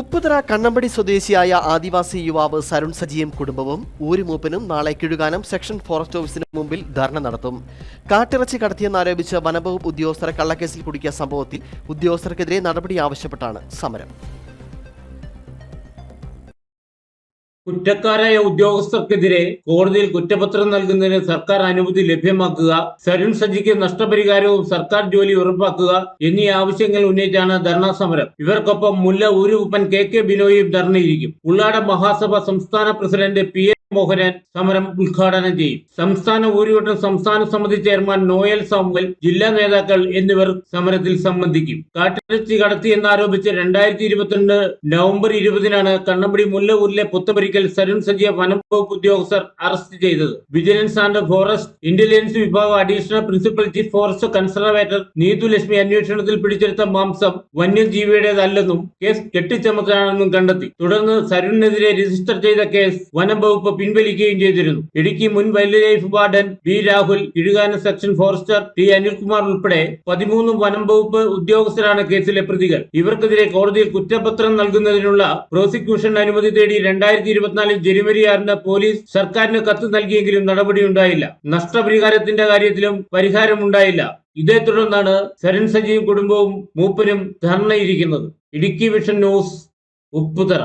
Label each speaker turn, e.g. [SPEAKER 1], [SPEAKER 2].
[SPEAKER 1] ഉപ്പുതറ കണ്ണമ്പടി സ്വദേശിയായ ആദിവാസി യുവാവ് സരുൺ സജിയും കുടുംബവും ഊരുമൂപ്പനും നാളെ കിഴുകാനം സെക്ഷൻ ഫോറസ്റ്റ് ഓഫീസിന് മുമ്പിൽ ധർണ നടത്തും. കാട്ടിറച്ചി കടത്തിയെന്നാരോപിച്ച് വനംവകുപ്പ് ഉദ്യോഗസ്ഥരെ കള്ളക്കേസിൽ കുടുക്കിയ സംഭവത്തിൽ ഉദ്യോഗസ്ഥർക്കെതിരെ നടപടി ആവശ്യപ്പെട്ടാണ് സമരം.
[SPEAKER 2] കുറ്റക്കാരായ ഉദ്യോഗസ്ഥർക്കെതിരെ കോടതിയിൽ കുറ്റപത്രം നൽകുന്നതിന് സർക്കാർ അനുമതി ലഭ്യമാക്കുക സരുൺ സജിക്ക് നഷ്ടപരിഹാരവും സർക്കാർ ജോലി ഉറപ്പാക്കുക എന്നീ ആവശ്യങ്ങൾ ഉന്നയിച്ചാണ് ധർണാ സമരം. ഇവർക്കൊപ്പം മുല്ല ഊരുപ്പൻ കെ കെ ബിനോയും ധർണയിരിക്കും ഉള്ളാട മഹാസഭ സംസ്ഥാന പ്രസിഡന്റ് പി. മോഹനൻ സമരം ഉദ്ഘാടനം ചെയ്യും. സംസ്ഥാന ഊരുവട്ടം സംസ്ഥാന സമിതി ചെയർമാൻ നോയൽ സാമുവൽ ജില്ലാ നേതാക്കൾ എന്നിവർ സമരത്തിൽ സംബന്ധിക്കും. കാട്ടിറച്ചി കടത്തി എന്നാരോപിച്ച് രണ്ടായിരത്തി ഇരുപത്തിരണ്ട് നവംബർ ഇരുപതിനാണ് കണ്ണമ്പടി മുല്ലൂരിലെ പുത്തപരിക്കൽ സരുൺ സജിയ വനം വകുപ്പ് ഉദ്യോഗസ്ഥർ അറസ്റ്റ് ചെയ്തത്. വിജിലൻസ് ആൻഡ് ഫോറസ്റ്റ് ഇന്റലിജൻസ് വിഭാഗം additional principal chief forest conservator Neethu Lakshmi അന്വേഷണത്തിൽ പിടിച്ചെടുത്ത മാംസം വന്യജീവിയുടേതല്ലെന്നും കേസ് കെട്ടിച്ചമത്താണെന്നും കണ്ടെത്തി. തുടർന്ന് സരുണിനെതിരെ രജിസ്റ്റർ ചെയ്ത കേസ് വനം വകുപ്പ് പിൻവലിക്കുകയും ചെയ്തിരുന്നു. ഇടുക്കി മുൻ wild life warden B Rahul ഇഴുകാന section forester T. Anilkumar ഉൾപ്പെടെ പതിമൂന്ന് വനം വകുപ്പ് ഉദ്യോഗസ്ഥരാണ് കേസിലെ പ്രതികൾ. ഇവർക്കെതിരെ കോടതിയിൽ കുറ്റപത്രം നൽകുന്നതിനുള്ള പ്രോസിക്യൂഷൻ അനുമതി തേടി രണ്ടായിരത്തി ഇരുപത്തിനാലിൽ ജനുവരി ആറിന് പോലീസ് സർക്കാരിന് കത്ത് നൽകിയെങ്കിലും നടപടിയുണ്ടായില്ല. നഷ്ടപരിഹാരത്തിന്റെ കാര്യത്തിലും പരിഹാരമുണ്ടായില്ല. ഇതേ തുടർന്നാണ് സരൺ സജീവ് കുടുംബവും മൂപ്പനും ധർണയിരിക്കുന്നത്. Idukki vision news Upputhara.